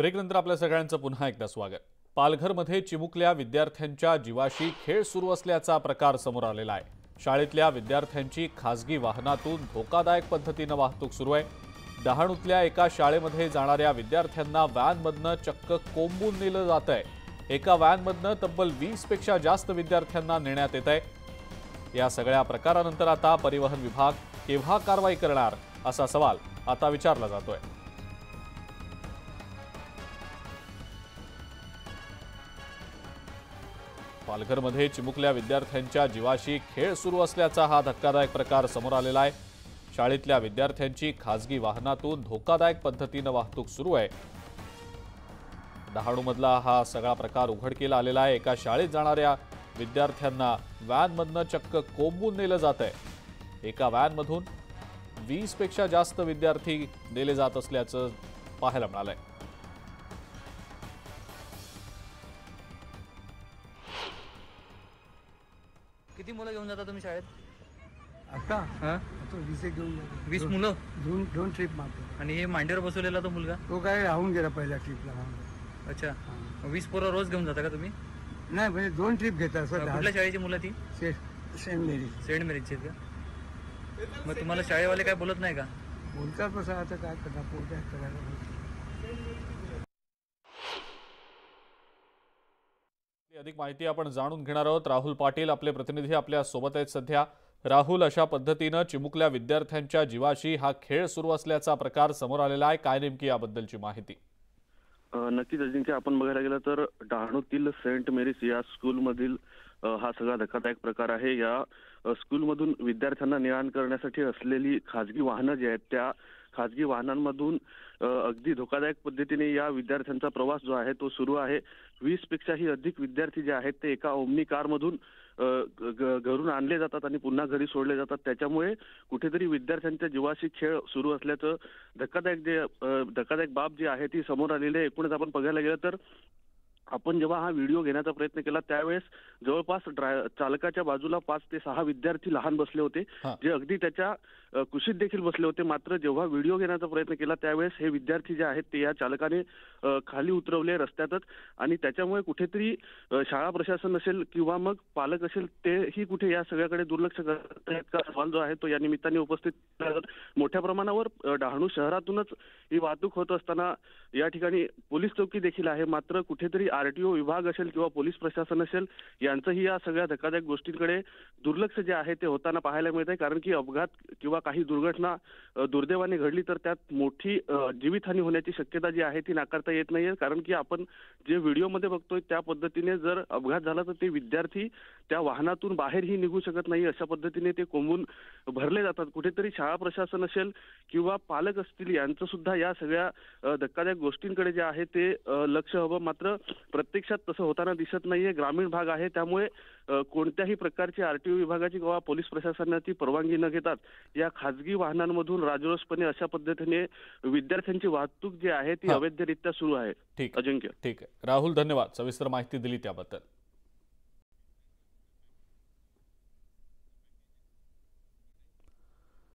ब्रेकनंतर आपल्या सगळ्यांचं पुन्हा एकदा स्वागत. पालघरमध्ये चिमुकल्या विद्यार्थ्यांच्या जीवाशी खेळ सुरू असल्याचा प्रकार समोर आलेला आहे. शाळेतल्या विद्यार्थ्यांची खासगी वाहनातून धोकादायक पद्धतीनं वाहतूक सुरू आहे. डहाणूतल्या एका शाळेमध्ये जाणाऱ्या विद्यार्थ्यांना व्हॅनमधनं चक्क कोंबून नेलं जात आहे एका व्हॅनमधनं तब्बल वीसपेक्षा जास्त विद्यार्थ्यांना नेण्यात येत आहे या सगळ्या प्रकारानंतर आता परिवहन विभाग केव्हा कारवाई करणार असा सवाल आता विचारला जातोय. पालघरमध्ये चिमुकल्या विद्यार्थ्यांच्या जीवाशी खेळ सुरू असल्याचा हा धक्कादायक प्रकार समोर आलेला आहे. शाळेतल्या विद्यार्थ्यांची खासगी वाहनातून धोकादायक पद्धतीनं वाहतूक सुरू आहे. डहाणूमधला हा सगळा प्रकार उघडकीला आलेला आहे. एका शाळेत जाणाऱ्या विद्यार्थ्यांना व्हॅनमधनं चक्क कोंबून नेलं जात आहे. एका व्हॅनमधून वीसपेक्षा जास्त विद्यार्थी नेले जात असल्याचं पाहायला मिळालंय. किती मुलं घेऊन जाता तुम्ही शाळेत? आता? हा? तो वीस एक घेऊन गेला. वीस दोन- मुलं? दोन दोन ट्रिप मारतो. आणि हे मांडीवर बसवलेला तो मुलगा? तो काय राहून गेला पहिल्या ट्रिपला अच्छा. वीस पोरं रोज घेऊन जाता का तुम्ही? नाही म्हणजे दोन ट्रिप घेतात असं दहा कुठल्या शाळेची मुलं ती? सेंट मेरी. सेंट मेरीजची आहेत का? मग तुम्हाला शाळेवाले काय बोलत नाही का? बोलतात कसं आता काय करणार पोट्या करायला अधिक माहिती आपण जाणून घेणार आहोत. राहुल पाटील आपले प्रतिनिधी आपल्यासोबत आहेत सध्या. राहुल अशा पद्धतीनं चिमुकल्या विद्यार्थ्यांच्या जीवाशी हा खेळ सुरू असल्याचा प्रकार समोर आलेला आहे. काय नेमकी याबद्दलची माहिती? नक्कीच अजिंक्य. आपण बघायला गेलं तर डहाणूतील सेंट मेरीज या स्कूलमधील हा सगळा धक्कादायक प्रकार आहे. या स्कूलमधून विद्यार्थ्यांना ने करण्यासाठी असलेली खाजगी वाहनं जी आहेत त्या खाजगी वाहनांमधून अगदी धोकादायक पद्धतीने या विद्यार्थ्यांचा प्रवास जो आहे तो सुरू आहे. वीस पेक्षाही अधिक विद्यार्थी जे आहेत ते एका ओमनी कारमधून घरून आणले जातात आणि पुन्हा घरी सोडले जातात. त्याच्यामुळे कुठेतरी विद्यार्थ्यांच्या जीवाशी खेळ सुरू असल्याचं धक्कादायक जे धक्कादायक बाब जी आहे ती समोर आलेली आहे. एकूणच आपण बघायला गेलं तर आपण जेव्हा हा व्हिडिओ घेण्याचा प्रयत्न केला त्यावेळेस जवळपास ड्राय चालकाच्या बाजूला पाच ते सहा विद्यार्थी लहान बसले होते. जे अगदी त्याच्या कुशीत देखील बसले होते मात्र जेव्हा व्हिडिओ घेण्याचा प्रयत्न केला त्यावेळेस हे विद्यार्थी जे आहेत ते या चालकाने खाली उतरवले रस्त्यातच आणि त्याच्यामुळे कुठेतरी शाळा प्रशासन असेल किंवा मग पालक असेल तेही कुठे या सगळ्याकडे दुर्लक्ष करत आहेत का सवाल जो आहे तो या निमित्ताने उपस्थित. मोठ्या प्रमाणावर डहाणू शहरातूनच ही वाहतूक होत असताना या ठिकाणी पोलीस चौकी देखील आहे मात्र कुठेतरी आरटीओ विभाग असेल किंवा पोलीस प्रशासन असेल यांचंही या सगळ्या धक्कादायक गोष्टींकडे दुर्लक्ष जे आहे ते होताना पाहायला मिळत आहे कारण की अपघात किंवा काही दुर्घटना दुर्दैवाने घडली तर त्यात मोठी जीवितहानी होण्याची शक्यता जी आहे ती नाकारता येत नाहीये. कारण की आपण जे व्हिडिओमध्ये बघतोय त्या पद्धतीने जर अपघात झाला तर ते विद्यार्थी त्या वाहनातून बाहेरही निघू शकत नाही. अशा पद्धतीने ते कोंबून भरले जातात. कुठेतरी शाळा प्रशासन असेल किंवा पालक असतील यांचं सुद्धा या सगळ्या धक्कादायक गोष्टींकडे जे आहे ते लक्ष हवं. मात्र प्रत्यक्षात तसं होताना दिसत नाहीये. ग्रामीण भाग आहे. त्यामुळे कोणत्याही प्रकारची आरटीओ विभागाची किंवा पोलीस प्रशासनाची परवानगी न घेतात. या खाजगी वाहनांमधून राजरोसपणे अशा पद्धतीने विद्यार्थ्यांची वाहतूक जी आहे ती. अवैधरित्या सुरू आहे. ठीक. अजिंक्य. ठीक आहे. राहुल धन्यवाद. सविस्तर माहिती दिली त्याबद्दल.